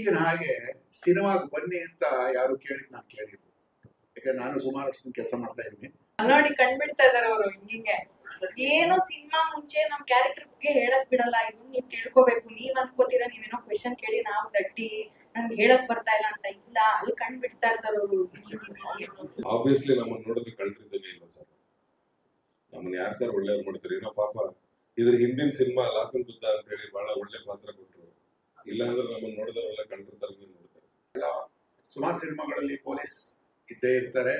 ಈಗಿನ ಹಾಗೆ ಸಿನಿಮಾಗೆ ಬನ್ನಿ ಅಂತ ಯಾರು ಕೇಳಿದ್ ನಾನು ಕೇಳಿದ್ರು ಯಾಕಂದ್ರೆ ನಾನು ಸುಮಾರು ವರ್ಷದಿಂದ ಕೆಲಸ ಮಾಡ್ತಾ ಇದ್ದೀನಿ. ನೋಡಿ ಕಂಡ್ಬಿಡ್ತಾ ಇದಾರೆ ಅವರು ಹಿಂಗೆ. ಏನೋ ಸಿನಿಮಾ ಮುಂಚೆ ನಮ್ ಕ್ಯಾರೆಕ್ಟರ್ ಬಗ್ಗೆ ಹೇಳಕ್ ಬಿಡಲ್ಲ. ಇದು ನೀವ್ ತಿಳ್ಕೊಬೇಕು. ನೀವ್ ಅನ್ಕೋತೀರಾ ನೀವೇನೋ ಕ್ವೆಶನ್ ಕೇಳಿ ನಾವ್ ದಟ್ಟಿ ನಮ್ಗೆ ಹೇಳಕ್ ಬರ್ತಾ ಇಲ್ಲ ಅಂತ ಇಲ್ಲ. ಅಲ್ಲಿ ಕಂಡ್ಬಿಡ್ತಾ ಇರ್ತಾರ ಅವರು. ಆಬ್ವಿಯಸ್ಲಿ ನಮ್ಮನ್ನ ನೋಡಿದ್ರೆ ಕಳ್ರಿದ್ದೇನೆ ಇಲ್ಲ ಸರ್. ನಮ್ಮನ್ನ ಯಾರು ಸರ್ ಒಳ್ಳೆಯವ್ರು ಮಾಡ್ತಾರೆ? ಏನೋ ಪಾಪ ಇದ್ರ ಹಿಂದಿನ ಸಿನಿಮಾ ಲಾಫಿಂಗ್ ಬುದ್ಧ ಅಂತ ಹೇಳಿ ಬಹಳ ಒಳ್ಳೆ ಪಾತ್ರ ಕೊಟ್ರು. ಇಲ್ಲ ಅಂದ್ರೆ ನಮ್ಮನ್ನ ನೋಡಿದವರೆಲ್ಲ ಸುಮಾರು ಸಿನಿಮಾಗಳಲ್ಲಿ ಪೊಲೀಸ್ ಇದ್ದೇ ಇರ್ತಾರೆ.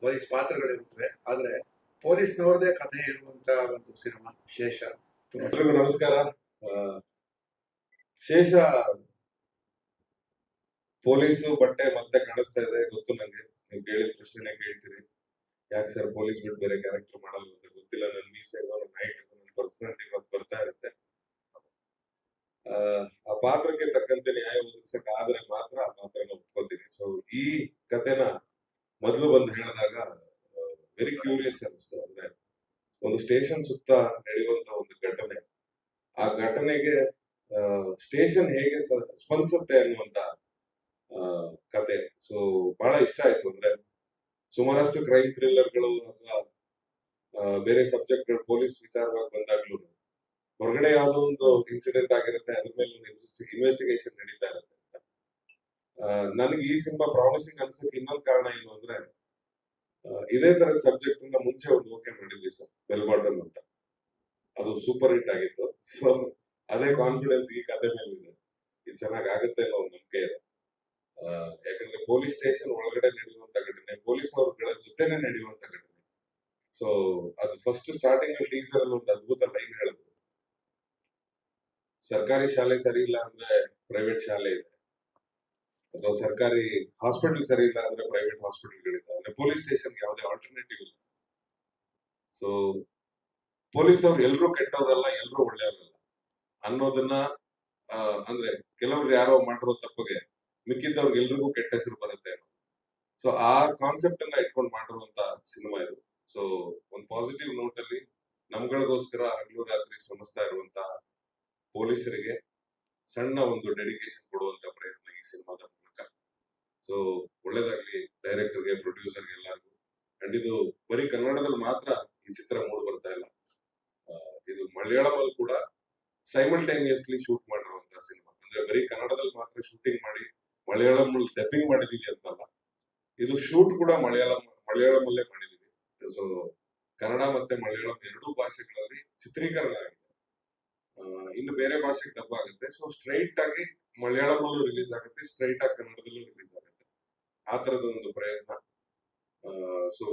ಪೊಲೀಸ್ ಪಾತ್ರಗಳಿರುತ್ತವೆ. ಆದ್ರೆ ಪೊಲೀಸ್ನವ್ರದೇ ಕಥೆ ಇರುವಂತ ಒಂದು ಸಿನಿಮಾ, ಶೇಷ. ತುಂಬಾ ಎಲ್ರಿಗೂ ನಮಸ್ಕಾರ. ಶೇಷ ಪೊಲೀಸು ಬಟ್ಟೆ ಮತ್ತೆ ಕಾಣಿಸ್ತಾ ಇದೆ. ಗೊತ್ತು ನಂಗೆ. ನೀವು ಕೇಳಿದ ಪ್ರಶ್ನೆ ಕೇಳ್ತೀರಿ. ಯಾಕೆ ಸರ್ ಪೊಲೀಸ್ ಬಿಟ್ಟು ಬೇರೆ ಕ್ಯಾರೆಕ್ಟರ್ ಮಾಡಲ್ಲ ಅಂತ ಗೊತ್ತಿಲ್ಲ. ನನ್ನ ಮೀಸೆ ನೈಟ್ ನನ್ನ ಪರ್ಸನಾಲಿಟಿ ಬರ್ತಾ ಇರುತ್ತೆ. ಆ, ಪಾತ್ರಕ್ಕೆ ತಕ್ಕಂತೆ ನ್ಯಾಯ ಒದಗಿಸಕ್ ಆದ್ರೆ ಮಾತ್ರ ಆ ಪಾತ್ರನ ಒಪ್ಕೋತೀನಿ. ಸೊ ಈ ಕಥೆನ ಮೊದಲು ಬಂದು ಹೇಳಿದಾಗ ವೆರಿ ಕ್ಯೂರಿಯಸ್ ಅನಿಸ್ತು ಅಂದ್ರೆ ಒಂದು ಸ್ಟೇಷನ್ ಸುತ್ತ ನಡೆಯುವಂತ ಒಂದು ಘಟನೆ. ಆ ಘಟನೆಗೆ ಸ್ಟೇಷನ್ ಹೇಗೆ ಸ್ಪಂದಿಸುತ್ತೆ ಅನ್ನುವಂತ ಕತೆ. ಸೊ ಬಹಳ ಇಷ್ಟ ಆಯ್ತು. ಅಂದ್ರೆ ಸುಮಾರಷ್ಟು ಕ್ರೈಮ್ ಥ್ರಿಲ್ಲರ್ಗಳು ಅಥವಾ ಬೇರೆ ಸಬ್ಜೆಕ್ಟ್ ಪೊಲೀಸ್ ವಿಚಾರವಾಗಿ ಬಂದಾಗ್ಲೂ ಹೊರಗಡೆ ಯಾವುದೋ ಒಂದು ಇನ್ಸಿಡೆಂಟ್ ಆಗಿರುತ್ತೆ, ಅದ್ರ ಮೇಲೆ ಇನ್ವೆಸ್ಟಿಗೇಷನ್ ನಡೀತಾ ಇರುತ್ತೆ. ನನಗೆ ಈ ಸಿನಿಮಾ ಪ್ರಾಮಿಸಿಂಗ್ ಅನ್ಸಕ್ಕೆ ಇನ್ನೊಂದು ಕಾರಣ ಏನು ಅಂದ್ರೆ ಇದೇ ತರದ ಸಬ್ಜೆಕ್ಟ್ನ ಮುಂಚೆ ಒಂದು ಓಕೆ ಮಾಡಿದ್ವಿ ಸರ್ ಬೆಲ್ ಅಂತ. ಅದು ಸೂಪರ್ ಹಿಟ್ ಆಗಿತ್ತು. ಸೊ ಅದೇ ಕಾನ್ಫಿಡೆನ್ಸ್ ಈ ಕತೆ ಮೇಲೆ ಇದೆ ಇದು ಚೆನ್ನಾಗಿ ಆಗುತ್ತೆ ಅನ್ನೋ ಒಂದು ನಂಬಿಕೆ ಇದೆ. ಯಾಕಂದ್ರೆ ಪೊಲೀಸ್ ಸ್ಟೇಷನ್ ಒಳಗಡೆ ನಡೆಯುವಂತ ಘಟನೆ ಪೊಲೀಸ್ ಅವ್ರಗಳ ಜೊತೆನೆ ನಡೆಯುವಂತ ಘಟನೆ. ಸೊ ಅದು ಫಸ್ಟ್ ಸ್ಟಾರ್ಟಿಂಗ್ ಟೀಸರ್ ಅಲ್ಲಿ ಒಂದು ಅದ್ಭುತ ಲೈನ್ ಹೇಳಿದ್ರು ಸರ್ಕಾರಿ ಶಾಲೆ ಸರಿ ಇಲ್ಲ ಅಂದ್ರೆ ಪ್ರೈವೇಟ್ ಶಾಲೆ ಇದೆ. ಅಥವಾ ಸರ್ಕಾರಿ ಹಾಸ್ಪಿಟಲ್ ಸರಿ ಇಲ್ಲ ಅಂದ್ರೆ ಪ್ರೈವೇಟ್ ಹಾಸ್ಪಿಟಲ್ಗಳಿದೆ ಪೊಲೀಸ್ ಸ್ಟೇಷನ್ ಯಾವುದೇ ಆಲ್ಟರ್ನೇಟಿವ್ ಇಲ್ಲ. ಸೊ ಪೊಲೀಸ್ ಅವ್ರು ಎಲ್ಲರೂ ಕೆಟ್ಟವರಲ್ಲ ಎಲ್ಲರೂ ಒಳ್ಳೆಯವರಲ್ಲ. ಅನ್ನೋದನ್ನ ಅಂದ್ರೆ ಕೆಲವ್ರು ಯಾರೋ ಮಾಡಿರೋ ತಪ್ಪಿಗೆ ಮಿಕ್ಕಿದ್ದವ್ರಿಗೆ ಎಲ್ರಿಗೂ ಕೆಟ್ಟ ಹೆಸರು ಬರುತ್ತೆ ಸೊ ಆ ಕಾನ್ಸೆಪ್ಟ್ ಅನ್ನ ಇಟ್ಕೊಂಡು ಮಾಡಿರುವಂತ ಸಿನಿಮಾ ಇದು. ಸೊ ಒಂದು ಪಾಸಿಟಿವ್ ನೋಟ್ ಅಲ್ಲಿ ನಮ್ಗಳಿಗೋಸ್ಕರ ಹಗಲು ರಾತ್ರಿ ಶ್ರಮಿಸ್ತಾ ಇರುವಂತ ಪೊಲೀಸರಿಗೆ ಸಣ್ಣ ಒಂದು ಡೆಡಿಕೇಶನ್ ಕೊಡುವಂತ ಪ್ರಯತ್ನ ಈ ಸಿನಿಮಾದ ಮೂಲಕ. ಸೊ ಒಳ್ಳೇದಾಗ್ಲಿ ಡೈರೆಕ್ಟರ್ಗೆ ಪ್ರೊಡ್ಯೂಸರ್ಗೆ ಎಲ್ಲರಿಗೂ. ಅಂಡ್ ಇದು ಬರೀ ಕನ್ನಡದಲ್ಲಿ ಮಾತ್ರ ಈ ಚಿತ್ರ ಮೂಡ್ ಬರ್ತಾ ಇಲ್ಲ. ಇದು ಮಲಯಾಳಮಲ್ಲಿ ಕೂಡ ಸೈಮಲ್ಟೇನಿಯಸ್ಲಿ ಶೂಟ್ ಮಾಡಿರುವಂತ ಸಿನಿಮಾ. ಅಂದ್ರೆ ಬರೀ ಕನ್ನಡದಲ್ಲಿ ಮಾತ್ರ ಶೂಟಿಂಗ್ ಮಾಡಿ ಮಲಯಾಳಂ ಡಬ್ಬಿಂಗ್ ಮಾಡಿದೀವಿ ಅಂತಲ್ಲ. ಇದು ಶೂಟ್ ಕೂಡ ಮಲಯಾಳಂ, ಮಲಯಾಳಮಲ್ಲೇ ಮಾಡಿದೀವಿ. ಸೊ ಕನ್ನಡ ಮತ್ತೆ ಮಲಯಾಳಂ ಎರಡೂ ಭಾಷೆಗಳಲ್ಲಿ ಚಿತ್ರೀಕರಣ ಆಗಿದೆ. ಇನ್ನು ಬೇರೆ ಭಾಷೆಗೆ ಡಬ್ ಆಗುತ್ತೆ. ಸೊ ಸ್ಟ್ರೈಟ್ ಆಗಿ ಮಲಯಾಳಮಲ್ಲೂ ರಿಲೀಸ್ ಆಗುತ್ತೆ ಸ್ಟ್ರೈಟ್ ಆಗಿ ಕನ್ನಡದಲ್ಲೂ ರಿಲೀಸ್ ಆಗುತ್ತೆ. ಆ ತರದ ಒಂದು ಪ್ರಯತ್ನ. ಸೊ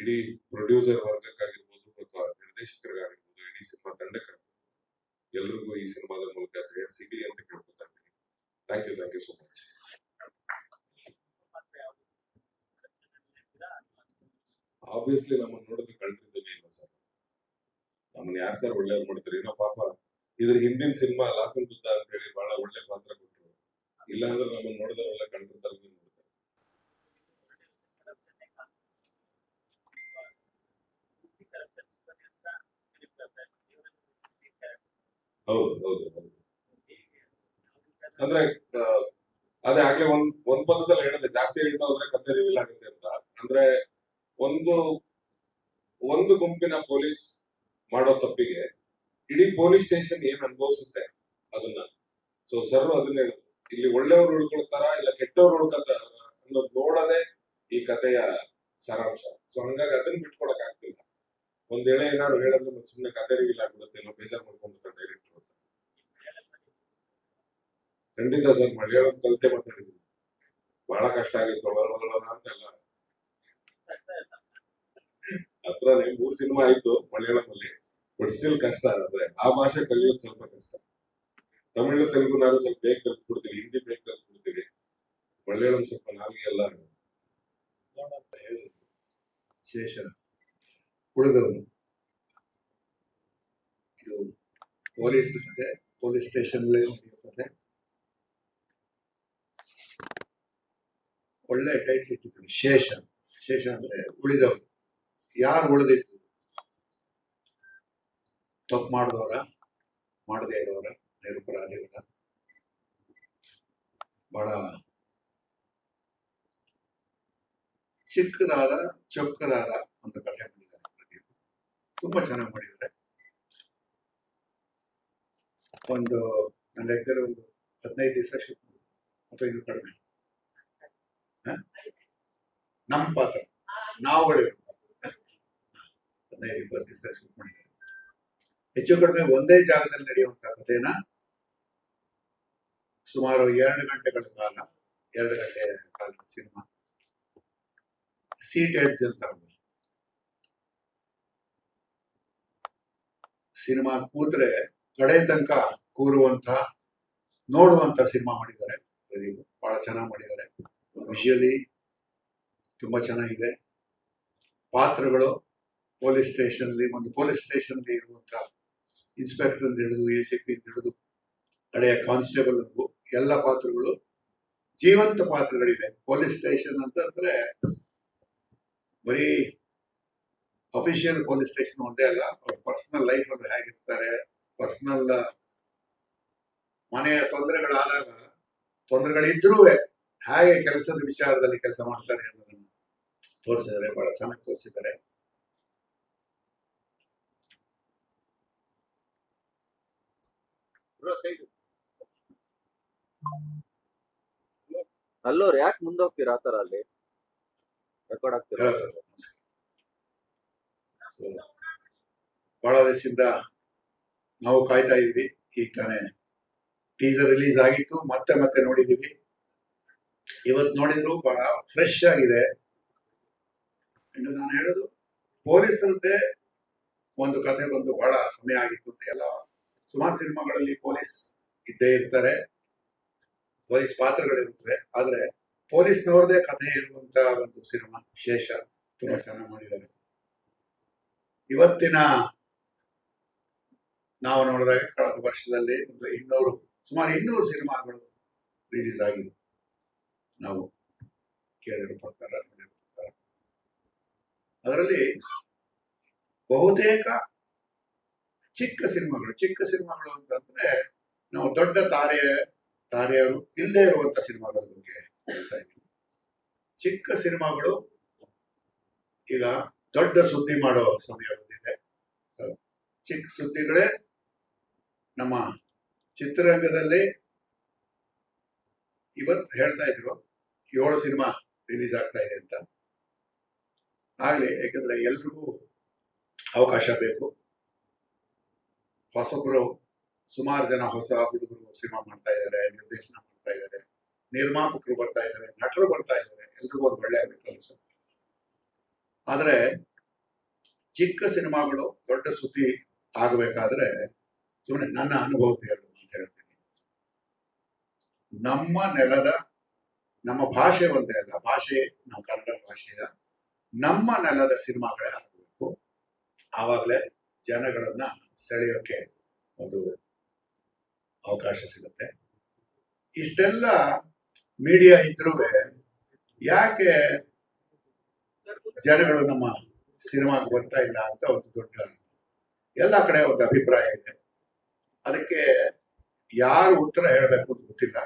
ಇಡೀ ಪ್ರೊಡ್ಯೂಸರ್ ವರ್ಗಕ್ಕಾಗಿರ್ಬೋದು ಅಥವಾ ನಿರ್ದೇಶಕರಿಗಾಗಿರ್ಬೋದು, ಇಡೀ ಸಿನಿಮಾ ತಂಡಕ್ಕಾಗಿರ್ಬೋದು ಎಲ್ರಿಗೂ ಈ ಸಿನಿಮಾದ ಮೂಲಕ ಜಯ ಸಿಗಲಿ ಅಂತ ಕೇಳ್ಕೊತಾ ಇದ್ದೀನಿ. Thank you thank you so much obviously ನಮ್ಮನ್ನ ನೋಡಿದ್ರೆ ಕಳ್ಕೊಂಡು ಇಲ್ಲ ಸರ್. ನಮ್ಮನ್ನ ಯಾರು ಸರ್ ಒಳ್ಳೆಯವ್ರು ಮಾಡ್ತಾರೆ? ಏನೋ ಪಾಪ ಇದ್ರ ಹಿಂದಿನ ಸಿನಿಮಾ ಲಾಫಿಂಗ್ ಬುದ್ಧ ಅಂತ ಹೇಳಿ ಬಹಳ ಒಳ್ಳೆ ಪಾತ್ರ ಕೊಟ್ಟರು ಇಲ್ಲ ಅಂದ್ರೆ ನಾವು ನೋಡಿದವರೆಲ್ಲ ಕಳ್ತಿರ್ತಾರೆ ನೋಡ್ತಾರೆ ಹೌದು ಹೌದು ಅಂದ್ರೆ ಅದೇ ಆಗ್ಲೇ ಒಂದ್ ಒಂದ್ ಪದದಲ್ಲಿ ಹೇಳಿದೆ, ಜಾಸ್ತಿ ಹೇಳ್ತಾ ಹೋದ್ರೆ ಕತೆ ರಿವೀಲ್ ಆಗುತ್ತೆ ಅಂತ. ಅಂದ್ರೆ, ಒಂದು ಒಂದು ಗುಂಪಿನ ಪೊಲೀಸ್ ಮಾಡೋ ತಪ್ಪಿಗೆ ಇಡೀ ಪೊಲೀಸ್ ಸ್ಟೇಷನ್ ಏನ್ ಅನುಭವಿಸುತ್ತೆ? ಅದನ್ನ. ಸೊ ಸರ್ ಅದನ್ನ ಇಲ್ಲಿ ಒಳ್ಳೆಯವ್ರು ಉಳ್ಕೊಳ್ತಾರ? ಇಲ್ಲ ಕೆಟ್ಟವ್ರು ಉಳ್ಕೊತಾರ ಅನ್ನೋದು ನೋಡದೆ ಈ ಕಥೆಯ ಸಾರಾಂಶ. ಸೊ ಹಂಗಾಗಿ ಅದನ್ನ ಬಿಟ್ಕೊಡಕ್ ಆಗ್ತಿಲ್ಲ. ಒಂದ್ ವೇಳೆ ಏನಾದ್ರು ಹೇಳಿದ್ರೆ ಮತ್ತೆ ಸುಮ್ನೆ ಕತೆ ರಿವೀಲ್ ಆಗ್ಬಿಡುತ್ತೆ ಇಲ್ಲ ಬೇಜಾರ್ ಮಾಡ್ಕೊಂಡ್ಬಿಡ್ತಾರೆ ಡೈರೆಕ್ಟರ್ ಖಂಡಿತ ಸರ್ ಮಲಯಾಳಂ ಕಲಿತೆ ಮಾತಾಡಿದ್ವಿ ಬಹಳ ಕಷ್ಟ ಆಗಿತ್ತು. ಒಳಗೊಳಗೊಳ ಅಂತ ಎಲ್ಲ. ಹತ್ರ ಮೂರ್ ಸಿನಿಮಾ ಆಯ್ತು ಮಲಯಾಳಮಲ್ಲಿ ಬಟ್ ಸ್ಟಿಲ್ ಕಷ್ಟ ಅಂದ್ರೆ ಆ ಭಾಷೆ ಕಲಿಯೋದು ಸ್ವಲ್ಪ ಕಷ್ಟ. ತಮಿಳು ತೆಲುಗು ನಾನು ಸ್ವಲ್ಪ ಬೇಗ ಕಲ್ತ್ಬಿಡ್ತೀವಿ, ಹಿಂದಿ ಬೇಗ ಕಲ್ತ್ಬಿಡ್ತೀವಿ. ಮಲಯಾಳಂ ಸ್ವಲ್ಪ ನಾಲ್ಗೆ ಎಲ್ಲ ಶೇಷ ಉಳಿದವನು ಇದು ಪೊಲೀಸ್ ಕತೆ, ಪೊಲೀಸ್ ಸ್ಟೇಷನ್ ಕತೆ. ಒಳ್ಳೆ ಟೈಟ್ಲ್ ಇಟ್ಟಿದ್ದಾರೆ. ಶೇಷ ಶೇಷ ಅಂದ್ರೆ ಉಳಿದವನು ಯಾರು ಉಳಿದಿತ್ತು? ತಪ್ಪು ಮಾಡಿದವರ, ಮಾಡದೇ ಇರೋರ ನಿರಪರಾಧಿಗಳ ಬಹಳ ಚಿಕ್ಕದಾದ ಚೊಕ್ಕದಾದ ಒಂದು ಕಥೆ ಮಾಡಿದ್ದಾರೆ ಪ್ರದೀಪ್. ತುಂಬಾ ಚೆನ್ನಾಗಿ ಮಾಡಿದ್ದಾರೆ. ಒಂದು ನನ್ನ ಲೆಕ್ಕದಲ್ಲಿ ಒಂದು ಹದಿನೈದು ದಿವಸ ಶಿಫ್ಟ್ ಅಥವಾ ಇನ್ನು ಕಡಿಮೆ? ನಮ್ಮ ಪಾತ್ರ. ನಾವುಗಳು ಹದಿನೈದು, ಇಪ್ಪತ್ತು ದಿವಸ ಶಿಫ್ಟ್ ಮಾಡಿದ್ದಾರೆ. ಹೆಚ್ಚು ಕಡಿಮೆ ಒಂದೇ ಜಾಗದಲ್ಲಿ ನಡೆಯುವಂತ ಕಥೆನ ಸುಮಾರು ಎರಡು ಗಂಟೆಗಳ ಕಾಲ, ಎರಡು ಗಂಟೆ ಕಾಲದ ಸಿನಿಮಾ. ಸೀಟ್ ಎಡ್ಜ್ ಅಂತ ಸಿನಿಮಾ ಕೂತ್ರೆ ಕಡೆ ತನಕ ಕೂರುವಂತ ನೋಡುವಂತ ಸಿನಿಮಾ ಮಾಡಿದ್ದಾರೆ. ಪ್ರದೀಪ್ ಬಹಳ ಚೆನ್ನಾಗಿ ಮಾಡಿದ್ದಾರೆ. ವಿಷುವಲಿ ತುಂಬಾ ಚೆನ್ನಾಗಿದೆ. ಪಾತ್ರಗಳು ಪೊಲೀಸ್ ಸ್ಟೇಷನ್ ಒಂದು ಪೊಲೀಸ್ ಸ್ಟೇಷನ್ ಇರುವಂತ ಇನ್ಸ್ಪೆಕ್ಟರ್ ಹಿಡಿದು ಎ ಸಿ ಪಿ ಹಿಡಿದು ಹಳೆಯ ಕಾನ್ಸ್ಟೇಬಲ್ ಎಲ್ಲ ಪಾತ್ರಗಳು ಜೀವಂತ ಪಾತ್ರಗಳಿದೆ. ಪೊಲೀಸ್ ಸ್ಟೇಷನ್ ಅಂತಂದ್ರೆ ಬರೀ ಅಫಿಷಿಯಲ್ ಪೊಲೀಸ್ ಸ್ಟೇಷನ್ ಒಂದೇ ಅಲ್ಲ, ಅವ್ರ ಪರ್ಸನಲ್ ಲೈಫ್ ಅಲ್ಲಿ ಹೇಗಿರ್ತಾರೆ ಪರ್ಸನಲ್ ಮನೆಯ ತೊಂದರೆಗಳಾದಾಗ ತೊಂದರೆಗಳಿದ್ರೂ ಹೇಗೆ ಕೆಲಸದ ವಿಚಾರದಲ್ಲಿ ಕೆಲಸ ಮಾಡ್ತಾರೆ ಅನ್ನೋದನ್ನು ತೋರಿಸಿದ್ದಾರೆ, ಬಹಳ ಚೆನ್ನಾಗಿ ತೋರಿಸಿದ್ದಾರೆ. ಅಲ್ಲೋರ್ ಯಾಕೆ ಮುಂದೋಗ್ತೀರಾ ಆತರ ಅಲ್ಲಿ? ರೆಕಾರ್ಡ್ ಆಗ್ತೀರಾ ಬಹಳ ದಿವಸದಿಂದ ನಾವು ಕಾಯ್ತಾ ಇದ್ವಿ ಈಗ ತಾನೇ ಟೀಸರ್ ರಿಲೀಸ್ ಆಗಿತ್ತು. ಮತ್ತೆ ಮತ್ತೆ ನೋಡಿದೀವಿ ಇವತ್ತು ನೋಡಿದ್ರು ಬಹಳ ಫ್ರೆಶ್ ಆಗಿದೆ. ನಾನು ಹೇಳುದು ಪೊಲೀಸರದ್ದೇ ಒಂದು ಕಥೆ ಬಂದು ಬಹಳ ಸಮಯ ಆಗಿತ್ತು ಎಲ್ಲ ಸುಮಾರು ಸಿನಿಮಾಗಳಲ್ಲಿ ಪೊಲೀಸ್ ಇದ್ದೇ ಇರ್ತಾರೆ, ಪೊಲೀಸ್ ಪಾತ್ರಗಳಿರುತ್ತವೆ ಆದ್ರೆ ಪೊಲೀಸ್ನವ್ರದೇ ಕಥೆ ಇರುವಂತ ಒಂದು ಸಿನಿಮಾ, ವಿಶೇಷ ತುಂಬಾ ಚೆನ್ನಾಗಿ ಮಾಡಿದ್ದಾರೆ. ಇವತ್ತಿನ ನಾವು ನೋಡಿದಾಗ ಕಳೆದ ವರ್ಷದಲ್ಲಿ ಒಂದು ಇನ್ನೂರು, ಸುಮಾರು ಇನ್ನೂರು ಸಿನಿಮಾಗಳು ರಿಲೀಸ್ ಆಗಿದೆ. ನಾವು ಕೇಳಿರೋ ಪ್ರಕಾರ, ಅದರಲ್ಲಿ ಬಹುತೇಕ ಚಿಕ್ಕ ಸಿನಿಮಾಗಳು ಚಿಕ್ಕ ಸಿನಿಮಾಗಳು ಅಂತಂದ್ರೆ ನಾವು ದೊಡ್ಡ ತಾರೆ ತಾರೆಯರು ಇಲ್ಲದೆ ಇರುವಂತ ಸಿನಿಮಾಗಳ ಬಗ್ಗೆ ಹೇಳ್ತಾ ಇದ್ದೀವಿ ಚಿಕ್ಕ ಸಿನಿಮಾಗಳು ಈಗ ದೊಡ್ಡ ಸುದ್ದಿ ಮಾಡೋ ಸಮಯ ಬಂದಿದೆ. ಚಿಕ್ಕ ಸುದ್ದಿಗಳೇ ನಮ್ಮ ಚಿತ್ರರಂಗದಲ್ಲಿ ಇವತ್ತು ಹೇಳ್ತಾ ಇದ್ರು, ಏಳು ಸಿನಿಮಾ ರಿಲೀಸ್ ಆಗ್ತಾ ಇದೆ ಅಂತ. ಆಗ್ಲಿ, ಯಾಕಂದ್ರೆ ಎಲ್ರಿಗೂ ಅವಕಾಶ ಬೇಕು. ಹೊಸಬ್ರು ಸುಮಾರು ಜನ ಹೊಸ ಹುಡುಗರು ಸಿನಿಮಾ ಮಾಡ್ತಾ ಇದ್ದಾರೆ ನಿರ್ದೇಶನ ಮಾಡ್ತಾ ಇದ್ದಾರೆ ನಿರ್ಮಾಪಕರು ಬರ್ತಾ ಇದ್ದಾರೆ ನಟರು ಬರ್ತಾ ಇದ್ದಾರೆ ಎಲ್ರಿಗೂ ಒಂದು ಒಳ್ಳೆ ಕೆಲಸ ಆದ್ರೆ ಚಿಕ್ಕ ಸಿನಿಮಾಗಳು ದೊಡ್ಡ ಸುದ್ದಿ ಆಗಬೇಕಾದ್ರೆ ಸುಮ್ಮನೆ ನನ್ನ ಅನುಭವದ ಹೇಳು ಅಂತ ಹೇಳ್ತೀನಿ. ನಮ್ಮ ನೆಲದ, ನಮ್ಮ ಭಾಷೆ ಒಂದೇ ಅಲ್ಲ, ಭಾಷೆ ನಮ್ಮ ಕನ್ನಡ ಭಾಷೆಯ, ನಮ್ಮ ನೆಲದ ಸಿನಿಮಾಗಳೇ ಆಗಬೇಕು. ಆವಾಗಲೇ ಜನಗಳನ್ನ ಸೆಳೆಯೋಕೆ ಒಂದು ಅವಕಾಶ ಸಿಗುತ್ತೆ. ಇಷ್ಟೆಲ್ಲ ಮೀಡಿಯಾ ಇದ್ರೂ ಯಾಕೆ ಜನಗಳು ನಮ್ಮ ಸಿನಿಮಾಗೆ ಬರ್ತಾ ಇಲ್ಲ ಅಂತ ಒಂದು ದೊಡ್ಡ ಎಲ್ಲ ಕಡೆ ಒಂದು ಅಭಿಪ್ರಾಯ ಇದೆ. ಅದಕ್ಕೆ ಯಾರು ಉತ್ತರ ಹೇಳಬೇಕು ಅಂತ ಗೊತ್ತಿಲ್ಲ.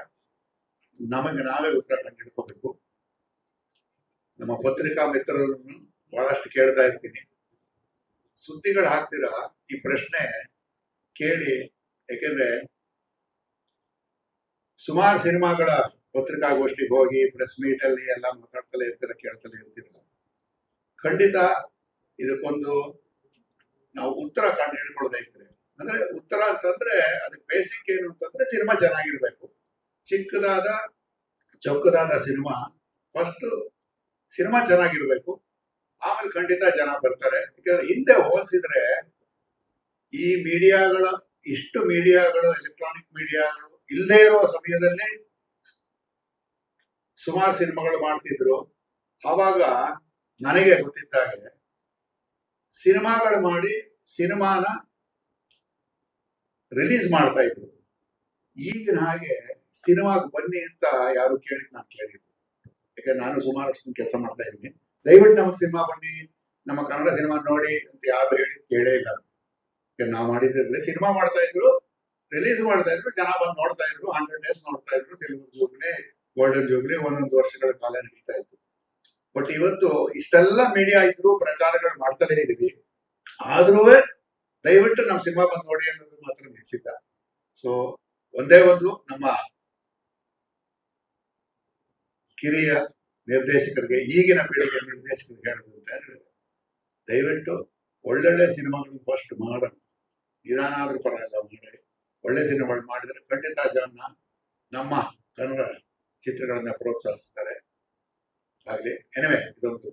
ನಮಗೆ ನಾವೇ ಉತ್ತರ ಕಂಡುಕೋಬೇಕು ನಮ್ಮ ಪತ್ರಿಕಾ ಮಿತ್ರರನ್ನು ಬಹಳಷ್ಟು ಕೇಳ್ತಾ ಇರ್ತೀನಿ. ಸುದ್ದಿಗಳು ಹಾಕ್ತೀರಾ? ಈ ಪ್ರಶ್ನೆ ಕೇಳಿ. ಯಾಕೆಂದ್ರೆ ಸುಮಾರು ಸಿನಿಮಾಗಳ ಪತ್ರಿಕಾಗೋಷ್ಠಿಗೆ ಹೋಗಿ ಪ್ರೆಸ್ ಮೀಟ್ ಅಲ್ಲಿ ಎಲ್ಲ ಮಾತಾಡ್ತಲೇ ಇರ್ತೀರ, ಕೇಳ್ತಲೇ ಇರ್ತೀರ. ಖಂಡಿತ ಇದಕ್ಕೊಂದು ನಾವು ಉತ್ತರ ಕಂಡು ಹಿಡ್ಕೊಳ್ಬೇಕ್ರೆ. ಅಂದ್ರೆ ಉತ್ತರ ಅಂತಂದ್ರೆ ಅದಕ್ಕೆ ಬೇಸಿಕ್ ಏನು ಅಂತಂದ್ರೆ ಸಿನಿಮಾ ಚೆನ್ನಾಗಿರ್ಬೇಕು. ಚಿಕ್ಕದಾದ, ಚೌಕದಾದ ಸಿನಿಮಾ ಫಸ್ಟ್ ಸಿನಿಮಾ ಚೆನ್ನಾಗಿರ್ಬೇಕು. ಆಮೇಲೆ ಖಂಡಿತ ಜನ ಬರ್ತಾರೆ. ಯಾಕಂದ್ರೆ ಹಿಂದೆ ಹೋಲಿಸಿದ್ರೆ ಈ ಮೀಡಿಯಾಗಳ, ಇಷ್ಟು ಮೀಡಿಯಾಗಳು ಎಲೆಕ್ಟ್ರಾನಿಕ್ ಮೀಡಿಯಾಗಳು ಇಲ್ಲದೆ ಇರೋ ಸಮಯದಲ್ಲಿ ಸುಮಾರು ಸಿನಿಮಾಗಳು ಮಾಡ್ತಿದ್ರು. ಆವಾಗ ನನಗೆ ಗೊತ್ತಿದ್ದಾಗೆ ಸಿನಿಮಾಗಳು ಮಾಡಿ ಸಿನಿಮಾನ ರಿಲೀಸ್ ಮಾಡ್ತಾ ಇದ್ರು. ಈಗಿನ ಹಾಗೆ ಸಿನಿಮಾಗೆ ಬನ್ನಿ ಅಂತ ಯಾರು ಕೇಳಿದ್ ನಾನು ಕೇಳಿದ್ದು ಯಾಕಂದ್ರೆ ನಾನು ಸುಮಾರು ಕೆಲಸ ಮಾಡ್ತಾ ಇದ್ದೀನಿ. ದಯವಿಟ್ಟು ನಮ್ಮ ಸಿನಿಮಾ ಬನ್ನಿ, ನಮ್ಮ ಕನ್ನಡ ಸಿನಿಮಾ ನೋಡಿ ಅಂತ ಯಾರು ಹೇಳಿ ಕೇಳೇ ಇಲ್ಲ. ನಾವು ಮಾಡಿದ್ರೆ ಸಿನಿಮಾ ಮಾಡ್ತಾ ಇದ್ರು ರಿಲೀಸ್ ಮಾಡ್ತಾ ಇದ್ರು, ಜನ ಬಂದು ನೋಡ್ತಾ ಇದ್ರು ಹಂಡ್ರೆಡ್ ಡೇಸ್ ನೋಡ್ತಾ ಇದ್ರು ಸಿಲ್ವರ್ ಜೂಬ್ಲಿ ಗೋಲ್ಡನ್ ಜೂಬ್ಲಿ ಒಂದೊಂದು ವರ್ಷಗಳ ಕಾಲ ನಡೀತಾ ಇತ್ತು. ಬಟ್ ಇವತ್ತು ಇಷ್ಟೆಲ್ಲ ಮೀಡಿಯಾ ಇದ್ರು, ಪ್ರಚಾರಗಳು ಮಾಡ್ತಾನೆ ಇದೀವಿ. ಆದ್ರೂ ದಯವಿಟ್ಟು ನಮ್ಮ ಸಿನಿಮಾ ಬಂದು ನೋಡಿ ಅನ್ನೋದು ಮಾತ್ರ ನಿಶ್ಚಿತ. ಸೊ ಒಂದೇ ಒಂದು ನಮ್ಮ ಕಿರಿಯ ನಿರ್ದೇಶಕರಿಗೆ, ಈಗಿನ ಪೀಳಿಗೆ ನಿರ್ದೇಶಕರಿಗೆ ಹೇಳೋದು ಅಂತ ಹೇಳಿ ದಯವಿಟ್ಟು ಒಳ್ಳೊಳ್ಳೆ ಸಿನಿಮಾಗಳನ್ನು ಫಸ್ಟ್ ಮಾಡೋಣ. ನಿಧಾನಾದ್ರೂ ಪರವಾಗಿಲ್ಲ ಮಾಡಿ ಒಳ್ಳೆ ಸಿನಿಮಾಗಳು ಮಾಡಿದ್ರೆ ಖಂಡಿತ ಜನ ನಮ್ಮ ಕನ್ನಡ ಚಿತ್ರಗಳನ್ನ ಪ್ರೋತ್ಸಾಹಿಸ್ತಾರೆ. ಆಗಲಿ ಎನಿವೆ ಇದೊಂದು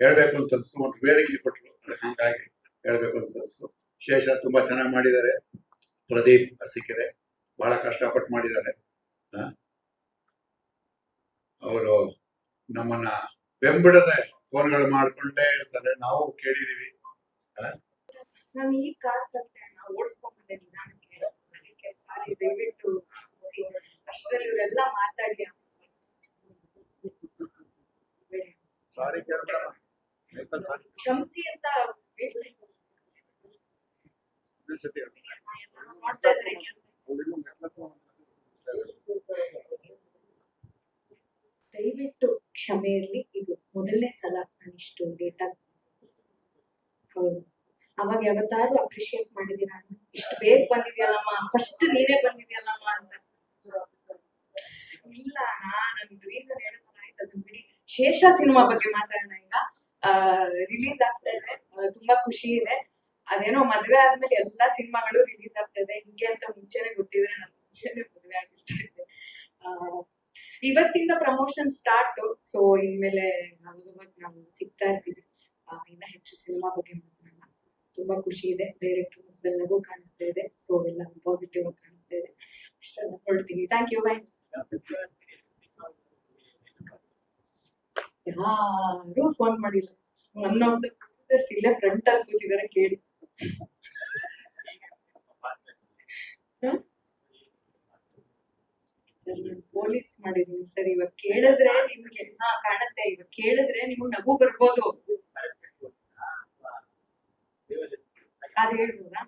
ಹೇಳ್ಬೇಕು ಅಂತ ಅನಿಸ್ತು. ಒಂದು ವೇದಿಕೆ ಕೊಟ್ಟರು ಹಂಗಾಗಿ ಹೇಳ್ಬೇಕು ಅಂತ ಅನಿಸ್ತು. ಶೇಷ ತುಂಬಾ ಚೆನ್ನಾಗಿ ಮಾಡಿದ್ದಾರೆ. ಪ್ರದೀಪ್ ಅಸಿಕೆರೆ ಬಹಳ ಕಷ್ಟಪಟ್ಟು ಮಾಡಿದ್ದಾರೆ. ಅವರು ನಮ್ಮನ್ನ ಬೆಂಬಿಡದೆ ಫೋನ್ಗಳು ಮಾಡ್ಕೊಂಡೇ ಇರ್ತಾರೆ. ನಾವು ಕೇಳಿದೀವಿ ನಾನು ಈ ಕಾರ್ ಬಂದೆ ನಾವು ಓಡಿಸ್ಕೊಂಡ್ಬಂದೆ ನಿಧಾನಕ್ಕೆ ಅದಕ್ಕೆ ಸಾರಿ ದಯವಿಟ್ಟು ಕ್ಷಮಿಸಿ. ಅಷ್ಟ್ರಲ್ಲಿ ಇವರೆಲ್ಲ ಮಾತಾಡಿ ಬೇಡಿ. ಸಾರಿ ಕ್ಷಮಿಸಿ ಅಂತ ಹೇಳ್ತಾ ಇದ್ದೀನಿ. ಮಾಡ್ತಾ ಇದ್ದಾರೆ ಕೆಲ್ಸ. ದಯವಿಟ್ಟು ಕ್ಷಮೆ ಇರ್ಲಿ ಇದು ಮೊದಲನೇ ಸಲ ನಾನು ಇಷ್ಟು ಲೇಟ್ ಆಗಿ ಹೌದು. ಅವಾಗ ಯಾವತ್ತಾದ್ರೂ ಅಪ್ರಿಶಿಯೇಟ್ ಮಾಡಿದೀನಿ ನಾನು. ಇಷ್ಟು ಬೇಗ ಬಂದಿದ್ಯಲ್ಲಮ್ಮ? ಫಸ್ಟ್ ನೀನೇ ಬಂದಿದ್ಯಲ್ಲಮ್ಮ ಅಂತ. ಇಲ್ಲ ನಾನು ರೀಸನ್ ಹೇಳಿದ್ರೆ ಆಯ್ತು ಅದನ್ನ ಬಿಡಿ. ಶೇಷ ಸಿನಿಮಾ ಬಗ್ಗೆ ಮಾತಾಡೋಣ ಈಗ. ರಿಲೀಸ್ ಆಗ್ತಾ ಇದೆ. ತುಂಬಾ ಖುಷಿ ಇದೆ. ಅದೇನೋ ಮದ್ವೆ ಆದ್ಮೇಲೆ ಎಲ್ಲಾ ಸಿನಿಮಾಗಳು ರಿಲೀಸ್ ಆಗ್ತಾ ಇದೆ. ಹಿಂಗೆ ಅಂತ ಮುಂಚೆನೆ ಗೊತ್ತಿದ್ರೆ ನಾನು ಮುಂಚೆನೆ ಮದ್ವೆ ಆಗಿರ್ತಿದ್ದೆ ಆ, ಇವತ್ತಿಂದ ಪ್ರಮೋಷನ್ ಸ್ಟಾರ್ಟ್ ಸೊ ಇನ್ಮೇಲೆ ನಾವು ಸಿಗ್ತಾ ಇರ್ತೀವಿ. ಹೆಚ್ಚು ಸಿನಿಮಾ ಬಗ್ಗೆ ಮಾತಾಡೋಣ ತುಂಬಾ ಖುಷಿ ಇದೆ. ಡೈರೆಕ್ಟರ್ ಎಲ್ಲವೂ ಕಾಣಿಸ್ತಾ ಇದೆ. ಸೊ ಎಲ್ಲ ಪಾಸಿಟಿವ್ ಆಗಿ ಕಾಣಿಸ್ತಾ ಇದೆ. ಅಷ್ಟೆಲ್ಲ ಹೊರಡ್ತೀನಿ ಥ್ಯಾಂಕ್ ಯು ಬಾಯ್ ಯಾರು ಫೋನ್ ಮಾಡಿಲ್ಲ. ನನ್ನ ಒಂದು ಕಂಪ್ಯೂಟರ್ಸ್ ಇಲ್ಲೇ ಫ್ರಂಟ್ ಅಲ್ಲಿ ಕೂತಿದಾರೆ ಕೇಳಿ. ಸರ್, ನಾನು ಪೊಲೀಸ್ ಮಾಡಿದೀನಿ ಸರ್, ಇವಾಗ ಕೇಳಿದ್ರೆ ನಿಮ್ಗೆ, ಹಾ, ಕಾಣತ್ತೆ. ಇವಾಗ ಕೇಳಿದ್ರೆ ನಿಮ್ಗೆ ನಗು ಬರ್ಬೋದು. ಅದ್ ಹೇಳ್ಬೋದಾ?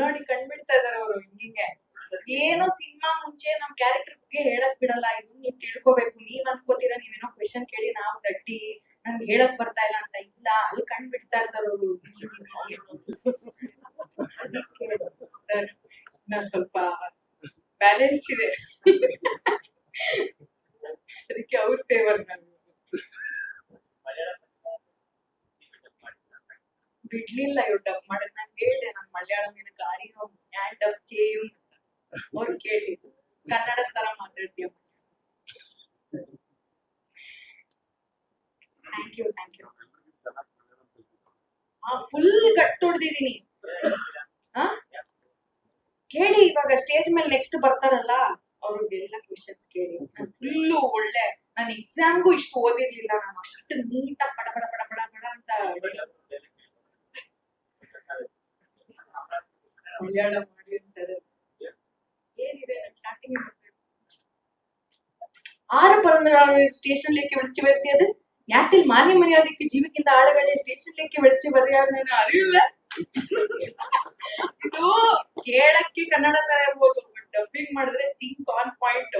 ನೋಡಿ ಕಂಡ್ಬಿಡ್ತಾ ಇದಾರೆ ಅವರು ಹಿಂಗೆ. ಏನೋ ಸಿನಿಮಾ ಮುಂಚೆ ನಮ್ ಕ್ಯಾರೆಕ್ಟರ್ ಬಗ್ಗೆ ಹೇಳಕ್ ಬಿಡಲ್ಲ, ಇದು ನೀವ್ ತಿಳ್ಕೊಬೇಕು, ನೀವ್ ಅನ್ಕೋತೀರಾ, ನೀವೇನೋ ಕ್ವೆಶನ್ ಕೇಳಿ ನಾವ್ ತಟ್ಟಿ ನಮ್ಗೆ ಹೇಳಕ್ ಬರ್ತಾ ಇಲ್ಲ ಅಂತ ಇಲ್ಲ, ಅಲ್ಲಿ ಕಂಡ್ಬಿಡ್ತಾ ಇರ್ತಾರ ಅವರು. ಸ್ವಲ್ಪ ಬ್ಯಾಲೆನ್ಸ್ ಇದೆ. ಥ್ಯಾಂಕ್ ಯು ಥ್ಯಾಂಕ್ ಯು ಆ ಫುಲ್ ಕಟ್ಟೊಡ್ದಿದೀನಿ ಕೇಳಿ ಇವಾಗ ಸ್ಟೇಜ್ ಮೇಲೆ ನೆಕ್ಸ್ಟ್ ಬರ್ತಾರಲ್ಲ ಅವ್ರಿಗೆಲ್ಲ ಕ್ವೆಶನ್ಸ್ ಕೇಳಿ ನಾನು ಫುಲ್ಲು ಒಳ್ಳೆ ನಾನು ಎಕ್ಸಾಮ್ಗೂ ಇಷ್ಟು ಓದಿರ್ಲಿಲ್ಲ ನಾನು ಅಷ್ಟು ನೀಟ ಪಡ ಪಡ ಪಡ ಪಡ ಪಡ ಅಂತ ಮಲಯಾಳ ಮಾಡಿ ಸ್ಟೇಷನ್ ಏನಿದೆ ನಾನು ಬರ್ತಿ ಅದು നാട്ടിൽ മാന്യമര്യാദയ്ക്ക് ജീവിക്കുന്ന ആളുകളെ സ്റ്റേഷനിലേക്ക് വിളിച്ചു പറയാൻ അറിയില്ല ಇದು ಕೇಳಕ್ಕೆ ಕನ್ನಡ ತರ ಇರ್ಬೋದು ಡಬ್ಬಿಂಗ್ ಮಾಡಿದ್ರೆ ಸಿಂಕ್ ಆನ್ ಪಾಯಿಂಟ್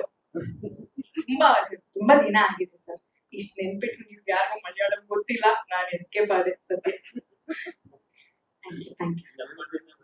ತುಂಬಾ ತುಂಬಾ ದಿನ ಆಗಿದೆ ಸರ್ ಇಷ್ಟ ನೆನ್ಪಿಟ್ಟು ನೀವು ಯಾರಿಗೂ ಮಲಯಾಳಂ ಗೊತ್ತಿಲ್ಲ ನಾನು ಎಸ್ಕೇಪ್ ಆದೆ ಸದ್ಯ ಥ್ಯಾಂಕ್ ಯು ಥ್ಯಾಂಕ್ ಯು